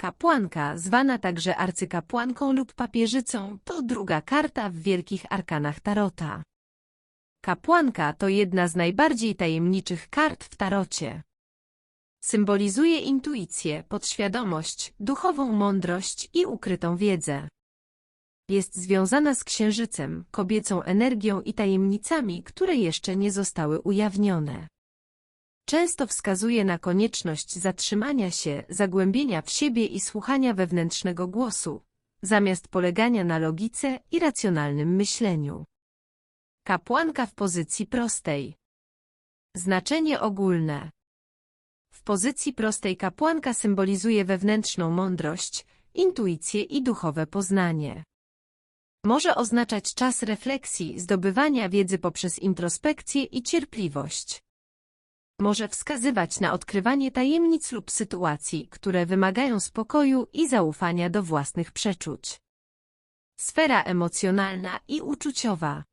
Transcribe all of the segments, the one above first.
Kapłanka, zwana także arcykapłanką lub papieżycą, to druga karta w wielkich arkanach Tarota. Kapłanka to jedna z najbardziej tajemniczych kart w tarocie. Symbolizuje intuicję, podświadomość, duchową mądrość i ukrytą wiedzę. Jest związana z księżycem, kobiecą energią i tajemnicami, które jeszcze nie zostały ujawnione. Często wskazuje na konieczność zatrzymania się, zagłębienia w siebie i słuchania wewnętrznego głosu, zamiast polegania na logice i racjonalnym myśleniu. Kapłanka w pozycji prostej. Znaczenie ogólne. W pozycji prostej kapłanka symbolizuje wewnętrzną mądrość, intuicję i duchowe poznanie. Może oznaczać czas refleksji, zdobywania wiedzy poprzez introspekcję i cierpliwość. Może wskazywać na odkrywanie tajemnic lub sytuacji, które wymagają spokoju i zaufania do własnych przeczuć. Sfera emocjonalna i uczuciowa.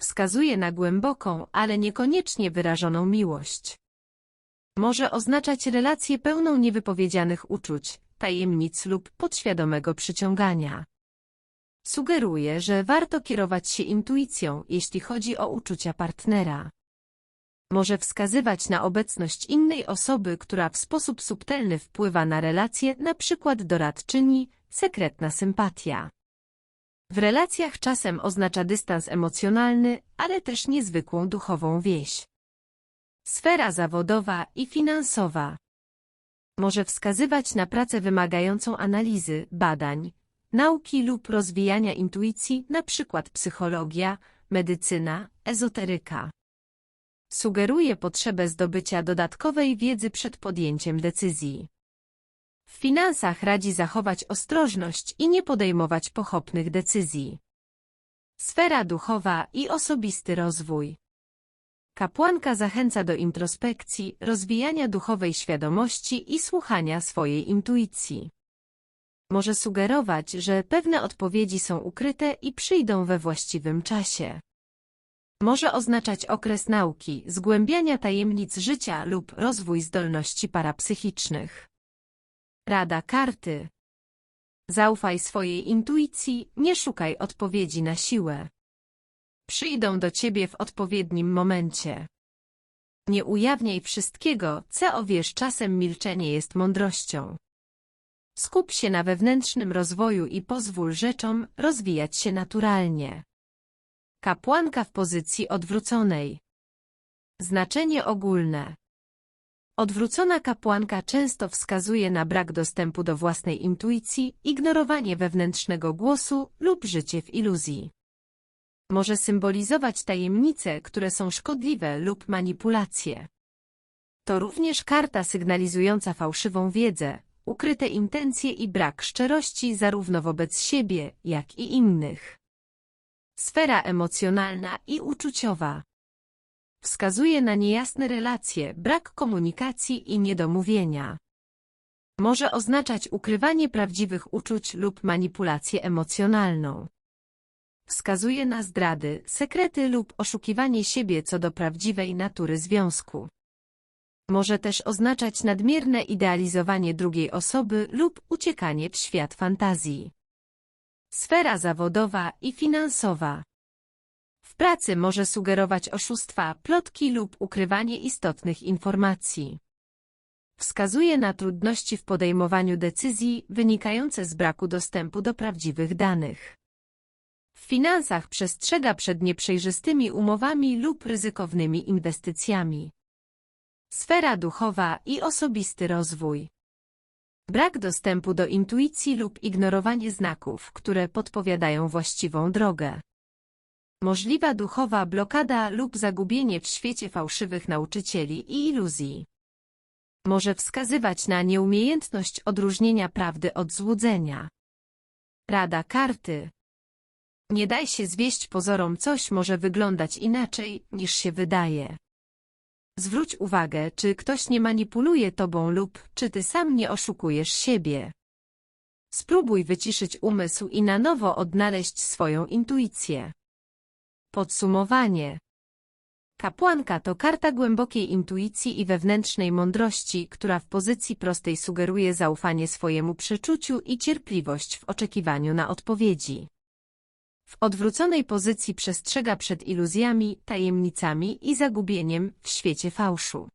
Wskazuje na głęboką, ale niekoniecznie wyrażoną miłość. Może oznaczać relację pełną niewypowiedzianych uczuć, tajemnic lub podświadomego przyciągania. Sugeruje, że warto kierować się intuicją, jeśli chodzi o uczucia partnera. Może wskazywać na obecność innej osoby, która w sposób subtelny wpływa na relacje, np. doradczyni, sekretna sympatia. W relacjach czasem oznacza dystans emocjonalny, ale też niezwykłą duchową wieś. Sfera zawodowa i finansowa. Może wskazywać na pracę wymagającą analizy, badań, nauki lub rozwijania intuicji, np. psychologia, medycyna, ezoteryka. Sugeruje potrzebę zdobycia dodatkowej wiedzy przed podjęciem decyzji. W finansach radzi zachować ostrożność i nie podejmować pochopnych decyzji. Sfera duchowa i osobisty rozwój. Kapłanka zachęca do introspekcji, rozwijania duchowej świadomości i słuchania swojej intuicji. Może sugerować, że pewne odpowiedzi są ukryte i przyjdą we właściwym czasie. Może oznaczać okres nauki, zgłębiania tajemnic życia lub rozwój zdolności parapsychicznych. Rada karty. Zaufaj swojej intuicji, nie szukaj odpowiedzi na siłę. Przyjdą do ciebie w odpowiednim momencie. Nie ujawniaj wszystkiego, co wiesz, czasem milczenie jest mądrością. Skup się na wewnętrznym rozwoju i pozwól rzeczom rozwijać się naturalnie. Kapłanka w pozycji odwróconej. Znaczenie ogólne. Odwrócona kapłanka często wskazuje na brak dostępu do własnej intuicji, ignorowanie wewnętrznego głosu lub życie w iluzji. Może symbolizować tajemnice, które są szkodliwe lub manipulacje. To również karta sygnalizująca fałszywą wiedzę, ukryte intencje i brak szczerości zarówno wobec siebie, jak i innych. Sfera emocjonalna i uczuciowa. Wskazuje na niejasne relacje, brak komunikacji i niedomówienia. Może oznaczać ukrywanie prawdziwych uczuć lub manipulację emocjonalną. Wskazuje na zdrady, sekrety lub oszukiwanie siebie co do prawdziwej natury związku. Może też oznaczać nadmierne idealizowanie drugiej osoby lub uciekanie w świat fantazji. Sfera zawodowa i finansowa. W pracy może sugerować oszustwa, plotki lub ukrywanie istotnych informacji. Wskazuje na trudności w podejmowaniu decyzji wynikające z braku dostępu do prawdziwych danych. W finansach przestrzega przed nieprzejrzystymi umowami lub ryzykownymi inwestycjami. Sfera duchowa i osobisty rozwój. Brak dostępu do intuicji lub ignorowanie znaków, które podpowiadają właściwą drogę. Możliwa duchowa blokada lub zagubienie w świecie fałszywych nauczycieli i iluzji. Może wskazywać na nieumiejętność odróżnienia prawdy od złudzenia. Rada karty. Nie daj się zwieść pozorom coś może wyglądać inaczej, niż się wydaje. Zwróć uwagę, czy ktoś nie manipuluje tobą lub czy ty sam nie oszukujesz siebie. Spróbuj wyciszyć umysł i na nowo odnaleźć swoją intuicję. Podsumowanie Kapłanka to karta głębokiej intuicji i wewnętrznej mądrości, która w pozycji prostej sugeruje zaufanie swojemu przeczuciu i cierpliwość w oczekiwaniu na odpowiedzi. W odwróconej pozycji przestrzega przed iluzjami, tajemnicami i zagubieniem w świecie fałszu.